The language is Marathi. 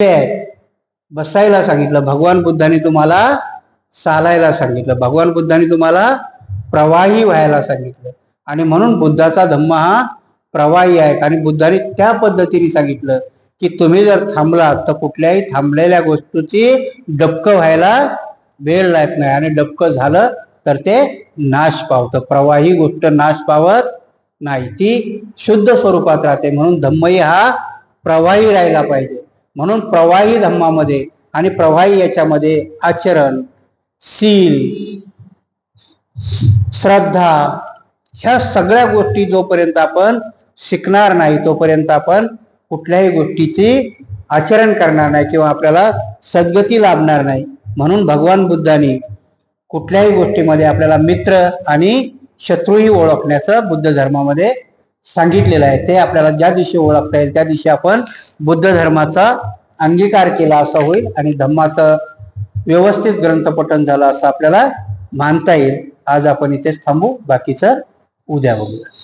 आहेत बसायला सांगितलं. भगवान बुद्धाने तुम्हाला चालायला सांगितलं. भगवान बुद्धाने तुम्हाला प्रवाही व्हायला सांगितलं. आणि म्हणून बुद्धाचा धम्म हा प्रवाही आहे. आणि बुद्धाने त्या पद्धतीने सांगितलं की तुम्ही जर थांबलात तर कुठल्याही थांबलेल्या गोष्टीची डबकं व्हायला वेळ लागत नाही. आणि डबकं झालं तर ते नाश पावतं. प्रवाही गोष्ट नाश पावत नाही. ती शुद्ध स्वरूपात राहते. म्हणून धम्मही हा प्रवाही राहिला पाहिजे. म्हणून प्रवाही धम्मामध्ये आणि प्रवाही याच्यामध्ये आचरण सील श्रद्धा ह्या सगळ्या गोष्टी जोपर्यंत आपण शिकणार नाही तोपर्यंत आपण कुठल्याही गोष्टीची आचरण करणार नाही किंवा आपल्याला सद्गती लाभणार नाही. म्हणून भगवान बुद्धांनी कुठल्याही गोष्टीमध्ये आपल्याला मित्र आणि शत्रूही ओळखण्याचं बुद्ध धर्मामध्ये सांगितलेलं आहे. ते आपल्याला ज्या दिवशी ओळखता येईल त्या दिवशी आपण बुद्ध धर्माचा अंगीकार केला असा होईल आणि धम्माचं व्यवस्थित ग्रंथपठन झालं असं आपल्याला मानता येईल. आज आपण इथेच थांबू. बाकीचं उद्या बघूया.